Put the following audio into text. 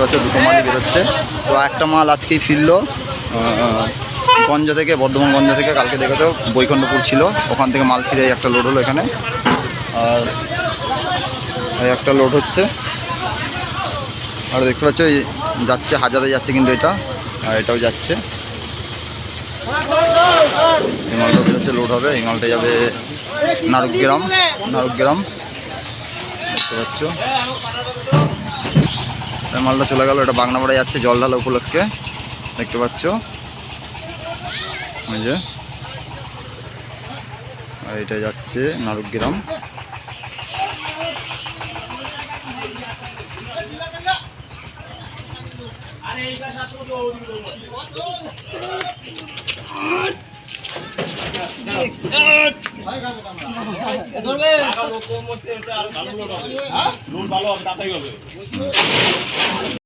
পাচ্ছ দুটো মালই বেরোচ্ছে। তো একটা মাল আজকেই ফিরলো গঞ্জ থেকে, বর্ধমান গঞ্জ থেকে, কালকে দেখেছ, বৈকুণ্ঠপুর ছিল। ওখান থেকে মাল ফিরে একটা লোড হলো এখানে। আর একটা লোড হচ্ছে। আর দেখতে পাচ্ছ যাচ্ছে, হাজারে যাচ্ছে কিন্তু এটা, আর এটাও যাচ্ছে। এই মালটা বেরোচ্ছে লোড হবে। এই মালটা যাবে নারকগ্রাম নারকগ্রাম দেখতে পাচ্ছ। মালটা চলে গেল, এটা বাগনাপাড়া যাচ্ছে জল ঢালা উপলক্ষে। দেখতে পাচ্ছ? ওই যে। আর এটা যাচ্ছে নারকগ্রাম। আরে ভালো হবে তাড়াতাড়ি হবে